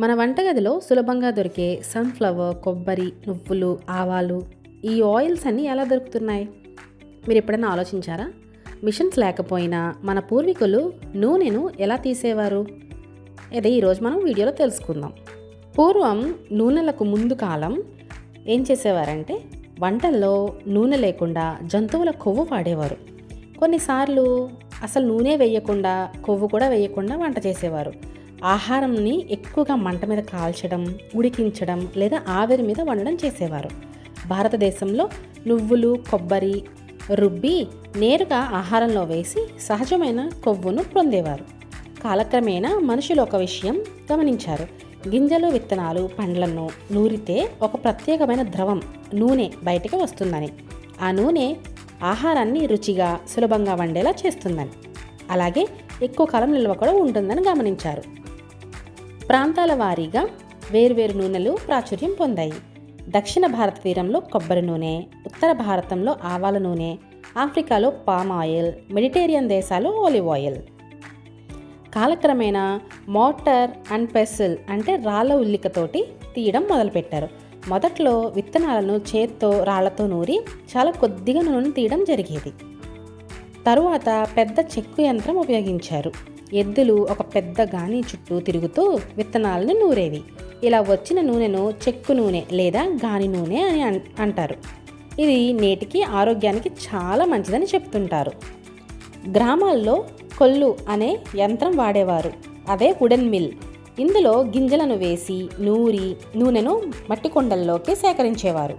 మన వంటగదిలో సులభంగా దొరికే సన్ఫ్లవర్ కొబ్బరి నువ్వులు ఆవాలు ఈ ఆయిల్స్ అన్నీ ఎలా దొరుకుతున్నాయి? మీరు ఎప్పుడైనా ఆలోచించారా? మిషన్స్ లేకపోయినా మన పూర్వీకులు నూనెను ఎలా తీసేవారు? అదే ఈరోజు మనం వీడియోలో తెలుసుకుందాం. పూర్వం నూనెలకు ముందు కాలం ఏం చేసేవారంటే వంటల్లో నూనె లేకుండా జంతువుల కొవ్వు వాడేవారు. కొన్నిసార్లు అసలు నూనె వేయకుండా కొవ్వు కూడా వేయకుండా వంట చేసేవారు. ఆహారంని ఎక్కువగా మంట మీద కాల్చడం ఉడికించడం లేదా ఆవిరి మీద వండడం చేసేవారు. భారతదేశంలో నువ్వులు కొబ్బరి రుబ్బి నేరుగా ఆహారంలో వేసి సహజమైన కొవ్వును పొందేవారు. కాలక్రమేణా మనుషులు ఒక విషయం గమనించారు. గింజలు విత్తనాలు పండ్లను నూరితే ఒక ప్రత్యేకమైన ద్రవం నూనె బయటకు వస్తుందని. ఆ నూనె ఆహారాన్ని రుచిగా సులభంగా వండేలా చేస్తుందని. అలాగే ఎక్కువ కాలం నిల్వ కూడా ఉంటుందని గమనించారు. ప్రాంతాల వారీగా వేరువేరు నూనెలు ప్రాచుర్యం పొందాయి. దక్షిణ భారత తీరంలో కొబ్బరి నూనె ఉత్తర భారతంలో ఆవాల నూనె ఆఫ్రికాలో పామ్ ఆయిల్ మెడిటేరియన్ దేశాలు ఓలివ్ ఆయిల్. కాలక్రమేణా మోటార్ అండ్ పెసిల్ అంటే రాళ్ళ ఉల్లికతోటి తీయడం మొదలుపెట్టారు. మొదట్లో విత్తనాలను చేత్తో రాళ్ళతో నూరి చాలా కొద్దిగా నూనెను తీయడం జరిగేది. తరువాత పెద్ద చెక్కు యంత్రం ఉపయోగించారు. ఎద్దులు ఒక పెద్ద గాని చుట్టూ తిరుగుతూ విత్తనాలను నూరేవి. ఇలా వచ్చిన నూనెను చెక్కు నూనె లేదా గాని నూనె అని అన్- అంటారు. ఇది నేటికి ఆరోగ్యానికి చాలా మంచిదని చెప్తుంటారు. గ్రామాల్లో కొల్లు అనే యంత్రం వాడేవారు. అదే వుడెన్ మిల్. ఇందులో గింజలను వేసి నూరి నూనెను మట్టి కొండల్లోకి సేకరించేవారు.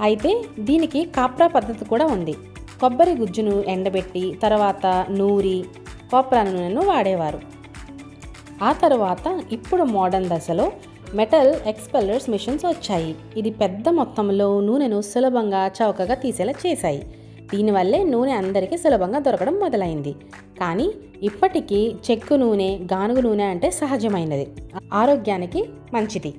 అయితే దీనికి కాప్రా పద్ధతి కూడా ఉంది. కొబ్బరి గుజ్జును ఎండబెట్టి తర్వాత నూరి కోప్రా నూనెను వాడేవారు. ఆ తర్వాత ఇప్పుడు మోడర్న్ దశలో మెటల్ ఎక్స్పెల్లర్స్ మిషన్స్ వచ్చాయి. ఇది పెద్ద మొత్తంలో నూనెను సులభంగా చౌకగా తీసేలా చేశాయి. దీనివల్లే నూనె అందరికీ సులభంగా దొరకడం మొదలైంది. కానీ ఇప్పటికీ చెక్కు నూనె గానుగు నూనె అంటే సహజమైనది. ఆరోగ్యానికి మంచిది.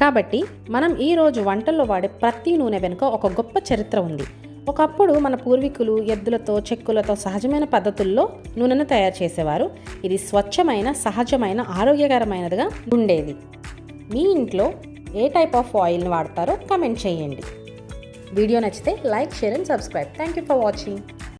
కాబట్టి మనం ఈరోజు వంటల్లో వాడే ప్రతి నూనె వెనుక ఒక గొప్ప చరిత్ర ఉంది. ఒకప్పుడు మన పూర్వీకులు ఎద్దులతో చెక్కులతో సహజమైన పద్ధతుల్లో నూనెను తయారు చేసేవారు. ఇది స్వచ్ఛమైన సహజమైన ఆరోగ్యకరమైనదిగా ఉండేది. మీ ఇంట్లో ఏ టైప్ ఆఫ్ ఆయిల్ని వాడతారో కమెంట్ చేయండి. వీడియో నచ్చితే like share and subscribe. Thank you for watching.